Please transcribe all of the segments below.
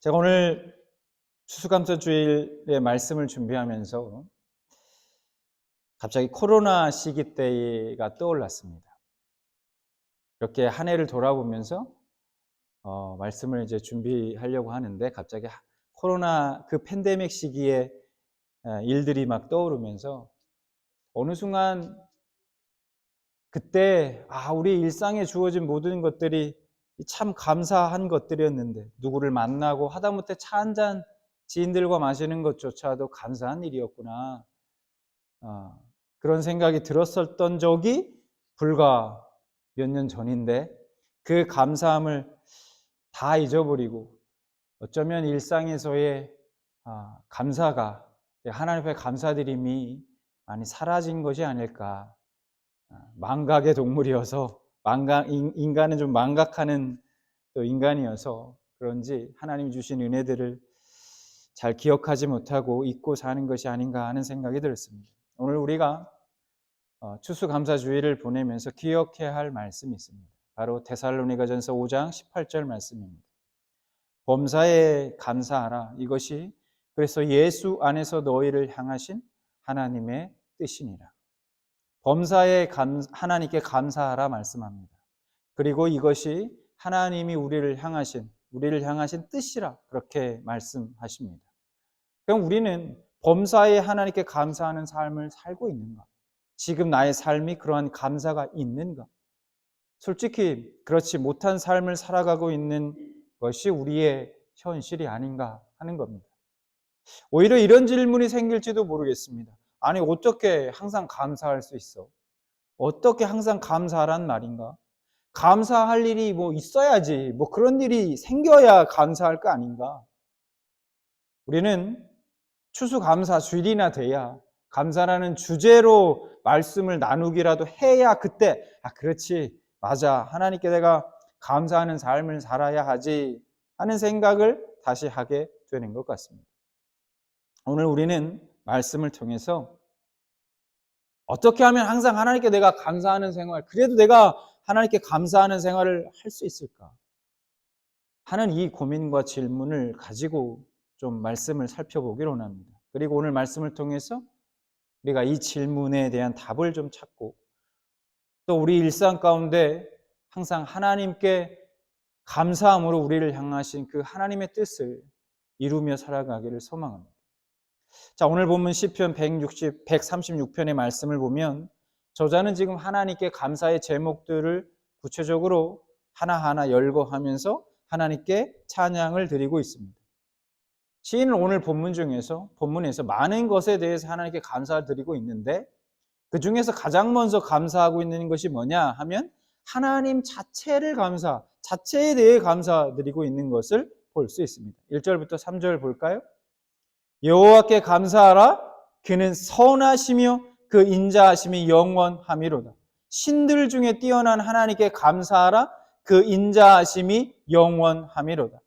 제가 오늘 추수감사주일의 말씀을 준비하면서 갑자기 코로나 시기 때가 떠올랐습니다. 이렇게 한 해를 돌아보면서 어, 말씀을 이제 준비하려고 하는데 갑자기 하- 코로나 그 팬데믹 시기에 에, 일들이 막 떠오르면서 어느 순간 그때 아 우리 일상에 주어진 모든 것들이 참 감사한 것들이었는데 누구를 만나고 하다못해 차 한 잔 지인들과 마시는 것조차도 감사한 일이었구나. 어, 그런 생각이 들었었던 적이 불과 몇 년 전인데 그 감사함을 다 잊어버리고 어쩌면 일상에서의 아, 감사가 하나님 앞에 감사드림이 많이 사라진 것이 아닐까. 아, 망각의 동물이어서 망각, 인- 인간은 좀 망각하는 또 인간이어서 그런지 하나님이 주신 은혜들을 잘 기억하지 못하고 잊고 사는 것이 아닌가 하는 생각이 들었습니다. 오늘 우리가 어, 추수감사주의를 보내면서 기억해야 할 말씀이 있습니다. 바로 데살로니가전서 5장 18절 말씀입니다. 범사에 감사하라. 이것이 그래서 예수 안에서 너희를 향하신 하나님의 뜻이니라. 범사에 감, 하나님께 감사하라 말씀합니다. 그리고 이것이 하나님이 우리를 향하신 우리를 향하신 뜻이라 그렇게 말씀하십니다. 그럼 우리는 범사에 하나님께 감사하는 삶을 살고 있는가? 지금 나의 삶이 그러한 감사가 있는가? 솔직히 그렇지 못한 삶을 살아가고 있는 것이 우리의 현실이 아닌가 하는 겁니다. 오히려 이런 질문이 생길지도 모르겠습니다. 아니, 어떻게 항상 감사할 수 있어? 어떻게 항상 감사하란 말인가? 감사할 일이 뭐 있어야지, 뭐 그런 일이 생겨야 감사할 거 아닌가? 우리는 추수감사 주일이나 돼야 감사라는 주제로 말씀을 나누기라도 해야 그때, 아, 그렇지. 맞아. 하나님께 내가 감사하는 삶을 살아야 하지 하는 생각을 다시 하게 되는 것 같습니다. 오늘 우리는 말씀을 통해서 어떻게 하면 항상 하나님께 내가 감사하는 생활, 그래도 내가 하나님께 감사하는 생활을 할 수 있을까? 하는 이 고민과 질문을 가지고 좀 말씀을 살펴보기로 합니다. 그리고 오늘 말씀을 통해서 우리가 이 질문에 대한 답을 좀 찾고 또 우리 일상 가운데 항상 하나님께 감사함으로 우리를 향하신 그 하나님의 뜻을 이루며 살아가기를 소망합니다. 자, 오늘 보면 시편 160, 136편의 말씀을 보면 저자는 지금 하나님께 감사의 제목들을 구체적으로 하나하나 열거하면서 하나님께 찬양을 드리고 있습니다. 시인은 오늘 본문 중에서 본문에서 많은 것에 대해서 하나님께 감사를 드리고 있는데 그 중에서 가장 먼저 감사하고 있는 것이 뭐냐 하면 하나님 자체를 감사, 자체에 대해 감사드리고 있는 것을 볼 수 있습니다. 1절부터 3절 볼까요? 여호와께 감사하라 그는 선하시며 그 인자하심이 영원함이로다. 신들 중에 뛰어난 하나님께 감사하라 그 인자하심이 영원함이로다.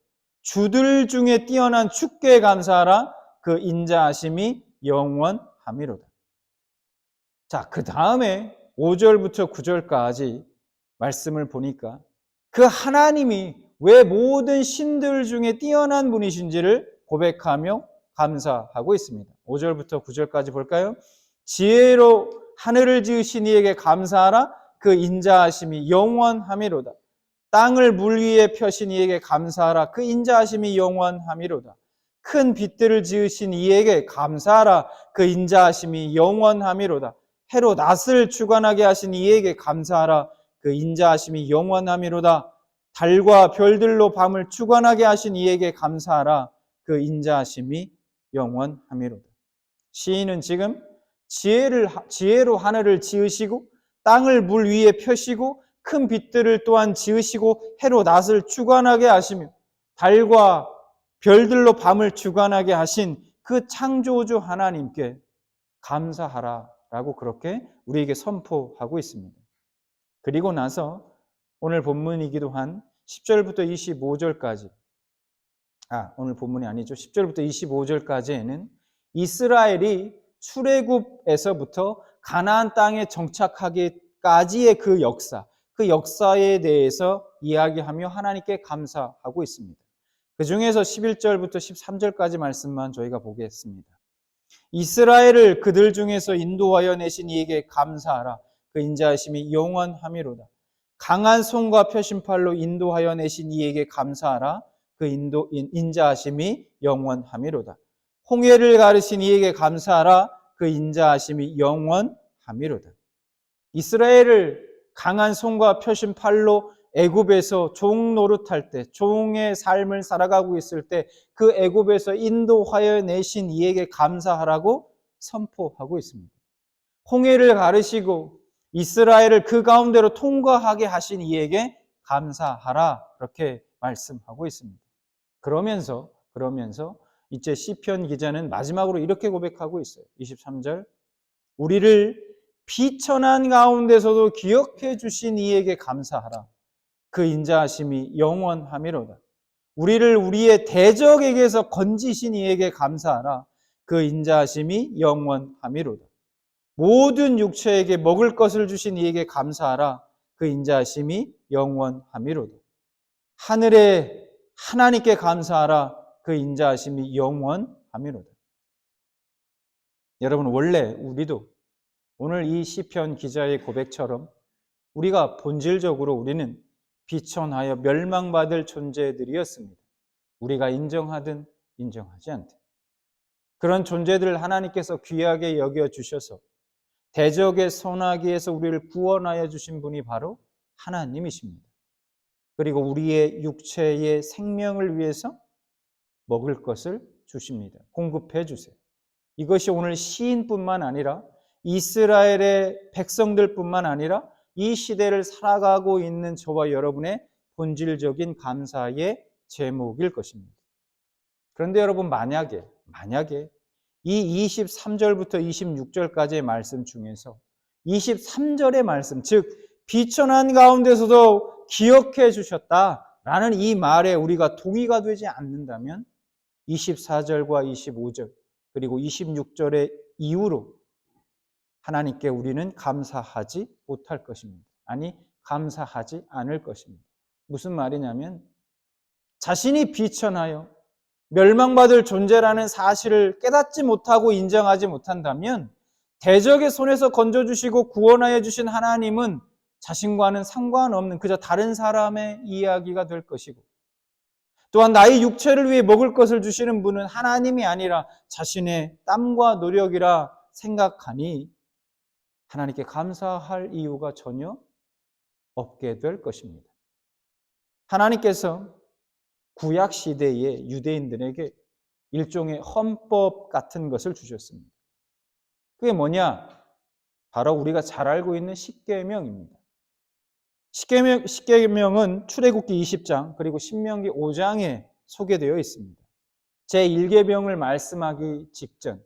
주들 중에 뛰어난 주께 감사하라 그 인자하심이 영원함이로다. 자, 그 다음에 5절부터 9절까지 말씀을 보니까 그 하나님이 왜 모든 신들 중에 뛰어난 분이신지를 고백하며 감사하고 있습니다. 5절부터 9절까지 볼까요? 지혜로 하늘을 지으신 이에게 감사하라 그 인자하심이 영원함이로다. 땅을 물 위에 펴신 이에게 감사하라 그 인자하심이 영원함이로다. 큰 빛들을 지으신 이에게 감사하라 그 인자하심이 영원함이로다. 해로 낯을 주관하게 하신 이에게 감사하라 그 인자하심이 영원함이로다. 달과 별들로 밤을 주관하게 하신 이에게 감사하라 그 인자하심이 영원함이로다. 시인은 지금 지혜를 지혜로 하늘을 지으시고 땅을 물 위에 펴시고 큰 빛들을 또한 지으시고 해로 낯을 주관하게 하시며 달과 별들로 밤을 주관하게 하신 그 창조주 하나님께 감사하라라고 그렇게 우리에게 선포하고 있습니다. 그리고 나서 오늘 본문이기도 한 10절부터 25절까지 아, 오늘 본문이 아니죠. 10절부터 25절까지에는 이스라엘이 출애굽에서부터 가나안 땅에 정착하기까지의 그 역사, 그 역사에 대해서 이야기하며 하나님께 감사하고 있습니다. 그 중에서 11절부터 13절까지 말씀만 저희가 보겠습니다. 이스라엘을 그들 중에서 인도하여 내신 이에게 감사하라. 그 인자하심이 영원함이로다. 강한 손과 표심팔로 인도하여 내신 이에게 감사하라. 그 인도, 인- 인자하심이 영원함이로다. 홍해를 가르신 이에게 감사하라. 그 인자하심이 영원함이로다. 이스라엘을 강한 손과 표심팔로 애굽에서 종 노릇할 때, 종의 삶을 살아가고 있을 때 그 애굽에서 인도하여 내신 이에게 감사하라고 선포하고 있습니다. 홍해를 가르시고 이스라엘을 그 가운데로 통과하게 하신 이에게 감사하라 그렇게 말씀하고 있습니다. 그러면서 그러면서 이제 시편 기자는 마지막으로 이렇게 고백하고 있어요. 23절 우리를 비천한 가운데서도 기억해 주신 이에게 감사하라. 그 인자하심이 영원함이로다. 우리를 우리의 대적에게서 건지신 이에게 감사하라. 그 인자하심이 영원함이로다. 모든 육체에게 먹을 것을 주신 이에게 감사하라. 그 인자하심이 영원함이로다. 하늘에 하나님께 감사하라. 그 인자하심이 영원함이로다. 여러분 원래 우리도 오늘 이 시편 기자의 고백처럼 우리가 본질적으로 우리는 비천하여 멸망받을 존재들이었습니다. 우리가 인정하든 인정하지 않든. 그런 존재들을 하나님께서 귀하게 여겨 주셔서 대적의 선하기에서 우리를 구원하여 주신 분이 바로 하나님이십니다. 그리고 우리의 육체의 생명을 위해서 먹을 것을 주십니다. 공급해 주세요. 이것이 오늘 시인뿐만 아니라 이스라엘의 백성들뿐만 아니라 이 시대를 살아가고 있는 저와 여러분의 본질적인 감사의 제목일 것입니다. 그런데 여러분 만약에 만약에 이 23절부터 26절까지의 말씀 중에서 23절의 말씀 즉 비천한 가운데서도 기억해 주셨다라는 이 말에 우리가 동의가 되지 않는다면 24절과 25절 그리고 26절의 이후로 하나님께 우리는 감사하지 못할 것입니다. 아니, 감사하지 않을 것입니다. 무슨 말이냐면, 자신이 비천하여 멸망받을 존재라는 사실을 깨닫지 못하고 인정하지 못한다면, 대적의 손에서 건져주시고 구원하여 주신 하나님은 자신과는 상관없는 그저 다른 사람의 이야기가 될 것이고, 또한 나의 육체를 위해 먹을 것을 주시는 분은 하나님이 아니라 자신의 땀과 노력이라 생각하니 하나님께 감사할 이유가 전혀 없게 될 것입니다. 하나님께서 구약 시대의 유대인들에게 일종의 헌법 같은 것을 주셨습니다. 그게 뭐냐? 바로 우리가 잘 알고 있는 십계명입니다. 십계명, 십계명은 출애굽기 20장 그리고 신명기 5장에 소개되어 있습니다. 제 1계명을 말씀하기 직전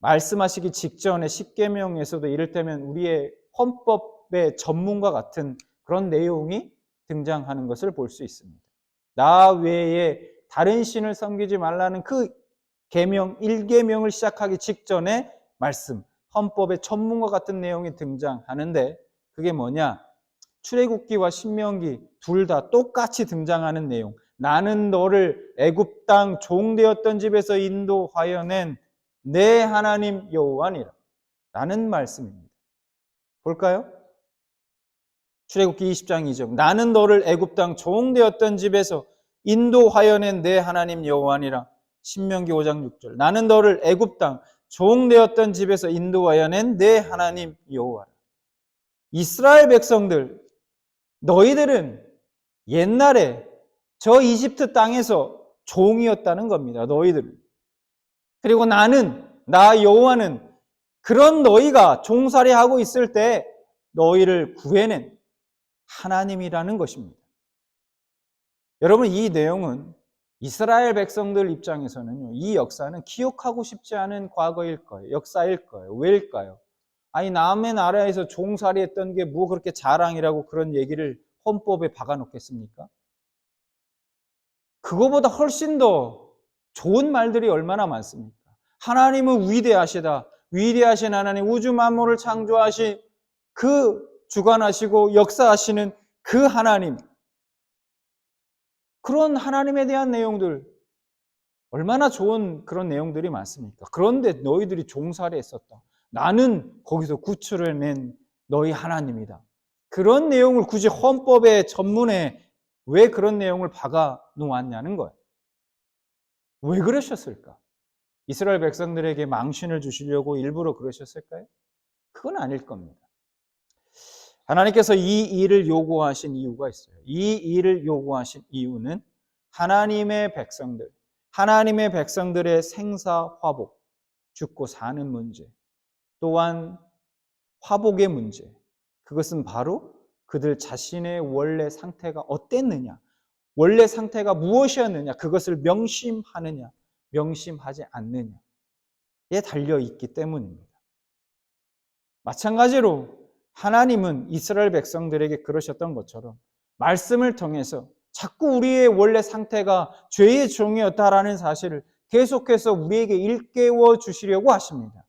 말씀하시기 직전에 십계명에서도 이를테면 우리의 헌법의 전문과 같은 그런 내용이 등장하는 것을 볼 수 있습니다. 나 외에 다른 신을 섬기지 말라는 그 계명 1계명을 시작하기 직전에 말씀 헌법의 전문과 같은 내용이 등장하는데 그게 뭐냐? 출애굽기와 신명기 둘 다 똑같이 등장하는 내용. 나는 너를 애굽 땅 종되었던 집에서 인도하여 낸 내 하나님 여호와니라 라는 말씀입니다. 볼까요? 출애굽기 20장 2절 나는 너를 애굽 땅 종되었던 집에서 인도하여 낸 내 하나님 여호와니라 신명기 5장 6절 나는 너를 애굽 땅 종되었던 집에서 인도하여 낸 내 하나님 여호와라 이스라엘 백성들 너희들은 옛날에 저 이집트 땅에서 종이었다는 겁니다. 너희들은 그리고 나는 나 여호와는 그런 너희가 종살이 하고 있을 때 너희를 구해낸 하나님이라는 것입니다. 여러분 이 내용은 이스라엘 백성들 입장에서는요. 이 역사는 기억하고 싶지 않은 과거일 거예요. 역사일 거예요. 왜일까요? 아니 남의 나라에서 종살이 했던 게 뭐 그렇게 자랑이라고 그런 얘기를 헌법에 박아 놓겠습니까? 그거보다 훨씬 더 좋은 말들이 얼마나 많습니까? 하나님은 위대하시다. 위대하신 하나님, 우주 만물을 창조하신 그 주관하시고 역사하시는 그 하나님. 그런 하나님에 대한 내용들 얼마나 좋은 그런 내용들이 많습니까? 그런데 너희들이 종살이 했었다. 나는 거기서 구출을 낸 너희 하나님이다. 그런 내용을 굳이 헌법의 전문에 왜 그런 내용을 박아 놓았냐는 거예요. 왜 그러셨을까? 이스라엘 백성들에게 망신을 주시려고 일부러 그러셨을까요? 그건 아닐 겁니다. 하나님께서 이 일을 요구하신 이유가 있어요. 이 일을 요구하신 이유는 하나님의 백성들, 하나님의 백성들의 생사 화복, 죽고 사는 문제, 또한 화복의 문제, 그것은 바로 그들 자신의 원래 상태가 어땠느냐, 원래 상태가 무엇이었느냐, 그것을 명심하느냐, 명심하지 않느냐에 달려 있기 때문입니다. 마찬가지로 하나님은 이스라엘 백성들에게 그러셨던 것처럼 말씀을 통해서 자꾸 우리의 원래 상태가 죄의 종이었다라는 사실을 계속해서 우리에게 일깨워 주시려고 하십니다.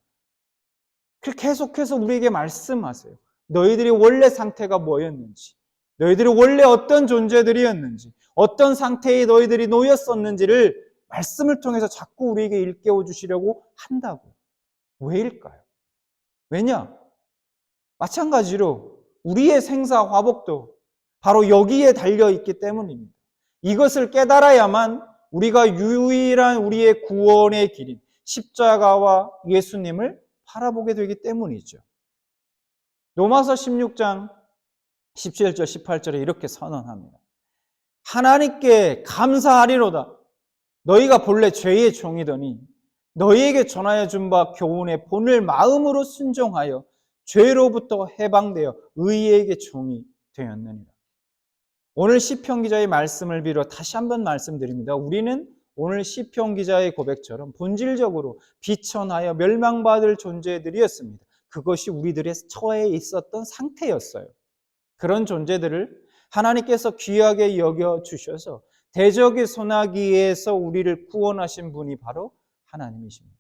계속해서 우리에게 말씀하세요. 너희들이 원래 상태가 뭐였는지, 너희들이 원래 어떤 존재들이었는지, 어떤 상태에 너희들이 놓였었는지를 말씀을 통해서 자꾸 우리에게 일깨워 주시려고 한다고. 왜일까요? 왜냐? 마찬가지로 우리의 생사 화복도 바로 여기에 달려 있기 때문입니다. 이것을 깨달아야만 우리가 유일한 우리의 구원의 길인 십자가와 예수님을 바라보게 되기 때문이죠. 로마서 16장 17절 18절에 이렇게 선언합니다. 하나님께 감사하리로다. 너희가 본래 죄의 종이더니 너희에게 전하여 준 바 교훈의 본을 마음으로 순종하여 죄로부터 해방되어 의에게 종이 되었느니라. 오늘 시편 기자의 말씀을 빌어 다시 한번 말씀드립니다. 우리는 오늘 시편 기자의 고백처럼 본질적으로 비천하여 멸망받을 존재들이었습니다. 그것이 우리들의 처해 있었던 상태였어요. 그런 존재들을 하나님께서 귀하게 여겨 주셔서 대적의 소나기에서 우리를 구원하신 분이 바로 하나님이십니다.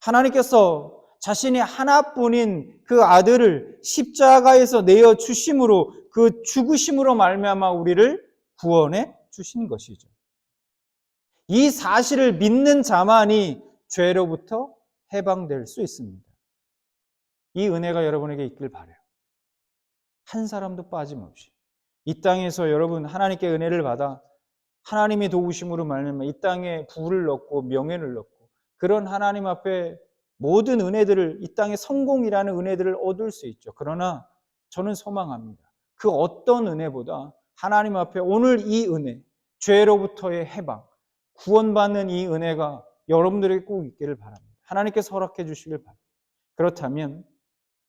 하나님께서 자신의 하나뿐인 그 아들을 십자가에서 내어 주심으로 그 죽으심으로 말미암아 우리를 구원해 주신 것이죠. 이 사실을 믿는 자만이 죄로부터 해방될 수 있습니다. 이 은혜가 여러분에게 있길 바래요. 한 사람도 빠짐없이 이 땅에서 여러분 하나님께 은혜를 받아 하나님의 도우심으로 말미암아 이 땅에 부를 넣고 명예를 넣고 그런 하나님 앞에 모든 은혜들을 이 땅의 성공이라는 은혜들을 얻을 수 있죠. 그러나 저는 소망합니다. 그 어떤 은혜보다 하나님 앞에 오늘 이 은혜, 죄로부터의 해방, 구원받는 이 은혜가 여러분들에게 꼭 있기를 바랍니다. 하나님께서 허락해 주시길 바랍니다. 그렇다면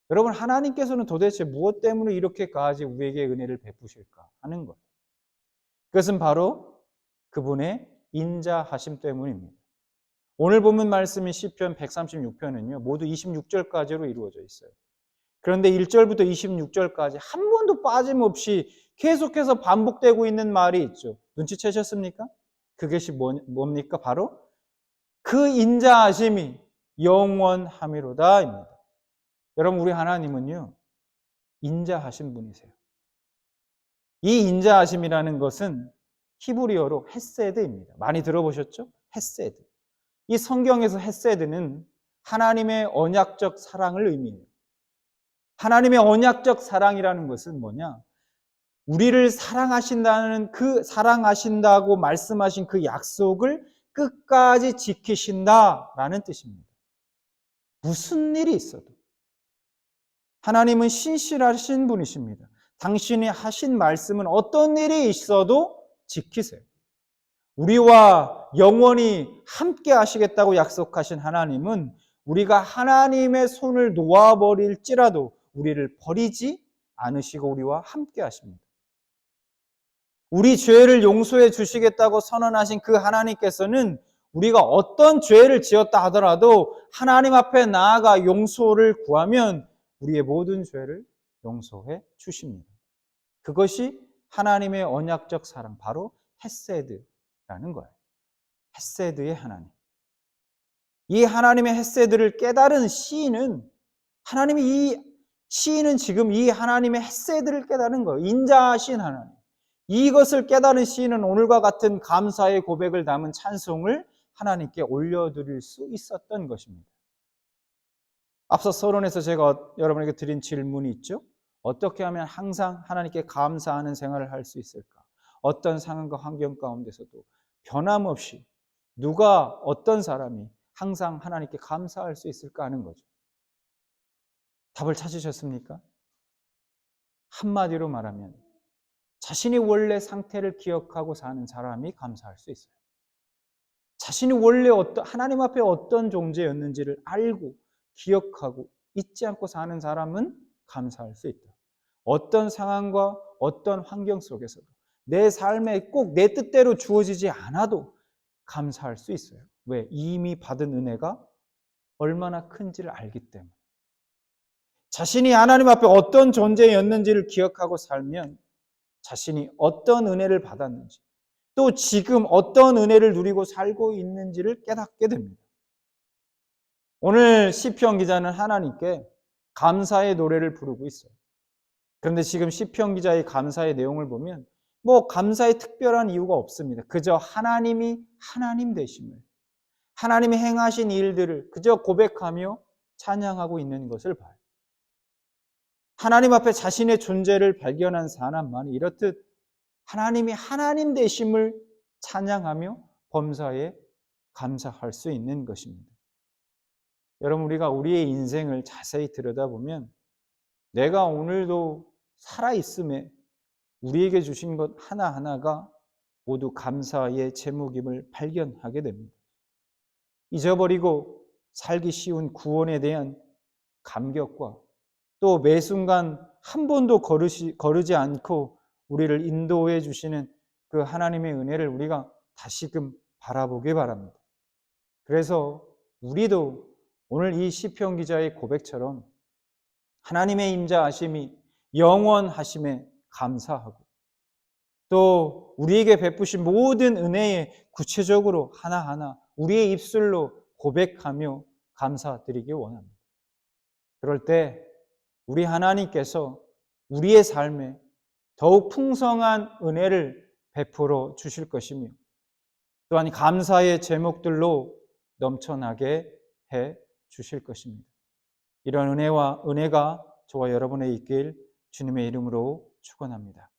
여러분 하나님께서는 도대체 무엇 때문에 이렇게까지 우리에게 은혜를 베푸실까 하는 거예요. 그것은 바로 그분의 인자하심 때문입니다. 오늘 보면 말씀인 시편 136편은요. 모두 26절까지로 이루어져 있어요. 그런데 1절부터 26절까지 한 번도 빠짐없이 계속해서 반복되고 있는 말이 있죠. 눈치채셨습니까? 그것이 뭐, 뭡니까? 바로 그 인자하심이 영원함이로다입니다. 여러분 우리 하나님은요. 인자하신 분이세요. 이 인자하심이라는 것은 히브리어로 헤세드입니다. 많이 들어보셨죠? 헤세드. 이 성경에서 헤세드는 하나님의 언약적 사랑을 의미해요. 하나님의 언약적 사랑이라는 것은 뭐냐? 우리를 사랑하신다는 그 사랑하신다고 말씀하신 그 약속을 끝까지 지키신다라는 뜻입니다. 무슨 일이 있어도 하나님은 신실하신 분이십니다. 당신이 하신 말씀은 어떤 일이 있어도 지키세요. 우리와 영원히 함께 하시겠다고 약속하신 하나님은 우리가 하나님의 손을 놓아버릴지라도 우리를 버리지 않으시고 우리와 함께 하십니다. 우리 죄를 용서해 주시겠다고 선언하신 그 하나님께서는 우리가 어떤 죄를 지었다 하더라도 하나님 앞에 나아가 용서를 구하면 우리의 모든 죄를 용서해 주십니다. 그것이 하나님의 언약적 사랑, 바로 헤세드라는 거예요. 헤세드의 하나님. 이 하나님의 헤세드를 깨달은 시인은 하나님이 이 시인은 지금 이 하나님의 헤세드를 깨달은 거예요. 인자하신 하나님. 이것을 깨달은 시인은 오늘과 같은 감사의 고백을 담은 찬송을 하나님께 올려드릴 수 있었던 것입니다. 앞서 서론에서 제가 여러분에게 드린 질문이 있죠. 어떻게 하면 항상 하나님께 감사하는 생활을 할 수 있을까? 어떤 상황과 환경 가운데서도 변함없이 누가 어떤 사람이 항상 하나님께 감사할 수 있을까 하는 거죠. 답을 찾으셨습니까? 한마디로 말하면 자신이 원래 상태를 기억하고 사는 사람이 감사할 수 있어요. 자신이 원래 어떤 하나님 앞에 어떤 존재였는지를 알고 기억하고 잊지 않고 사는 사람은 감사할 수 있다. 어떤 상황과 어떤 환경 속에서도 내 삶에 꼭 내 뜻대로 주어지지 않아도 감사할 수 있어요. 왜? 이미 받은 은혜가 얼마나 큰지를 알기 때문에. 자신이 하나님 앞에 어떤 존재였는지를 기억하고 살면 자신이 어떤 은혜를 받았는지 또 지금 어떤 은혜를 누리고 살고 있는지를 깨닫게 됩니다. 오늘 시편 기자는 하나님께 감사의 노래를 부르고 있어요. 그런데 지금 시편 기자의 감사의 내용을 보면 뭐 감사의 특별한 이유가 없습니다. 그저 하나님이 하나님 되심을 하나님이 행하신 일들을 그저 고백하며 찬양하고 있는 것을 봐요. 하나님 앞에 자신의 존재를 발견한 사람만 이렇듯 하나님이 하나님 되심을 찬양하며 범사에 감사할 수 있는 것입니다. 여러분 우리가 우리의 인생을 자세히 들여다보면 내가 오늘도 살아 있음에 우리에게 주신 것 하나하나가 모두 감사의 제목임을 발견하게 됩니다. 잊어버리고 살기 쉬운 구원에 대한 감격과 또 매 순간 한 번도 거르시, 거르지 않고 우리를 인도해 주시는 그 하나님의 은혜를 우리가 다시금 바라보기 바랍니다. 그래서 우리도 오늘 이 시편 기자의 고백처럼 하나님의 임자하심이 영원하심에 감사하고 또 우리에게 베푸신 모든 은혜에 구체적으로 하나하나 우리의 입술로 고백하며 감사드리기 원합니다. 그럴 때 우리 하나님께서 우리의 삶에 더욱 풍성한 은혜를 베풀어 주실 것이며 또한 감사의 제목들로 넘쳐나게 해 주실 것입니다. 이런 은혜와 은혜가 저와 여러분의 있길 주님의 이름으로 축원합니다.